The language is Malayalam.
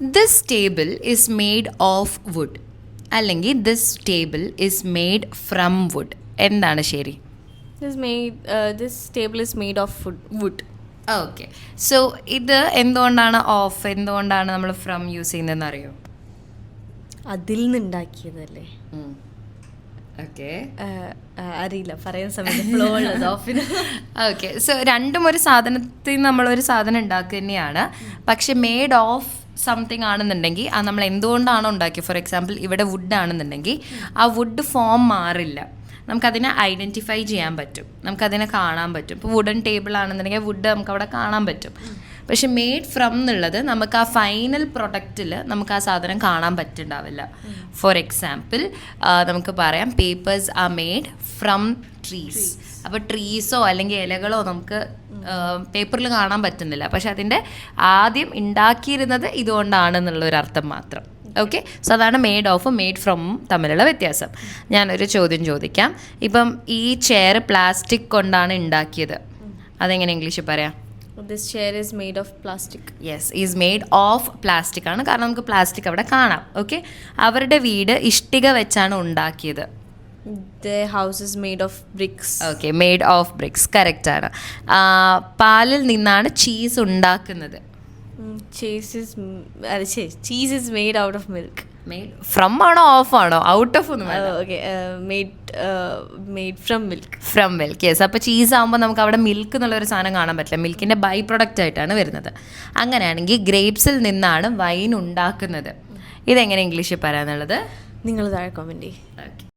This table is made of wood അല്ലെങ്കിൽ this table is made from wood എന്താണ് ശരി? This made uh, this table is made of wood. Okay so ഇത് എന്തുകൊണ്ടാണ് ഓഫ് എന്തുകൊണ്ടാണ് നമ്മൾ ഫ്രം യൂസ് ചെയ്യുന്നതെന്ന് അറിയോ? അതിൽ നിന്നുണ്ടാക്കിയതല്ലേ? Uh, uh, അറിയില്ല. പറയാൻ സമയത്ത് ഓക്കെ സോ രണ്ടും ഒരു സാധനത്തിൽ നമ്മൾ നമ്മളൊരു സാധനം ഉണ്ടാക്കുക തന്നെയാണ്. പക്ഷെ മെയ്ഡ് ഓഫ് സംതിങ് ആണെന്നുണ്ടെങ്കിൽ അത് നമ്മൾ എന്തുകൊണ്ടാണോ ഉണ്ടാക്കിയത്? ഫോർ എക്സാമ്പിൾ ഇവിടെ വുഡ് ആണെന്നുണ്ടെങ്കിൽ ആ വുഡ് ഫോം മാറില്ല. നമുക്കതിനെ ഐഡന്റിഫൈ ചെയ്യാൻ പറ്റും. നമുക്കതിനെ കാണാൻ പറ്റും. ഇപ്പോൾ വുഡൻ ടേബിൾ ആണെന്നുണ്ടെങ്കിൽ വുഡ് നമുക്ക് അവിടെ കാണാൻ പറ്റും. പക്ഷെ മെയ്ഡ് ഫ്രം എന്നുള്ളത് നമുക്ക് ആ ഫൈനൽ പ്രൊഡക്റ്റിൽ നമുക്ക് ആ സാധനം കാണാൻ പറ്റുന്നുണ്ടാവില്ല. ഫോർ എക്സാമ്പിൾ നമുക്ക് പറയാം papers are made from trees അപ്പോൾ ട്രീസോ അല്ലെങ്കിൽ ഇലകളോ നമുക്ക് പേപ്പറിൽ കാണാൻ പറ്റുന്നില്ല. പക്ഷെ അതിന്റെ ആദ്യം ഉണ്ടാക്കിയിരുന്നത് ഇതുകൊണ്ടാണെന്നുള്ള ഒരു അർത്ഥം മാത്രം ഓക്കെ സോ അതാണ് മെയ്ഡ് ഓഫ് മെയ്ഡ് ഫ്രം തമ്മിലുള്ള വ്യത്യാസം. ഞാനൊരു ചോദ്യം ചോദിക്കാം. ഇപ്പം ഈ ചെയർ പ്ലാസ്റ്റിക് കൊണ്ടാണ് ഉണ്ടാക്കിയത്. അതെങ്ങനെ ഇംഗ്ലീഷിൽ പറയാം? This chair is made of plastic yes is made of plastic ആണ്. കാരണം നമുക്ക് പ്ലാസ്റ്റിക് അവിടെ കാണാം. ഓക്കെ അവരുടെ വീട് ഇഷ്ടിക വെച്ചാണ് ഉണ്ടാക്കിയത്. Made of bricks okay made of bricks correct ആണ്. പാലിൽ നിന്നാണ് ചീസ് ഉണ്ടാക്കുന്നത്. Cheese is made out of milk from ആണോ ഓഫ് ആണോ? ഔട്ട് ഓഫ് ഒന്നും made from milk from milk yes അപ്പോൾ ചീസ് ആകുമ്പോൾ നമുക്ക് അവിടെ മിൽക്ക് എന്നുള്ള ഒരു സാധനം കാണാൻ പറ്റില്ല. മിൽക്കിന്റെ ബൈ പ്രൊഡക്റ്റ് ആയിട്ടാണ് വരുന്നത്. അങ്ങനെയാണെങ്കിൽ ഗ്രേപ്സിൽ നിന്നാണ് വൈൻ ഉണ്ടാക്കുന്നത്. ഇതെങ്ങനെ ഇംഗ്ലീഷിൽ പറയാന്നുള്ളത് നിങ്ങൾ താഴെ കോമെന്റ് ചെയ്യും.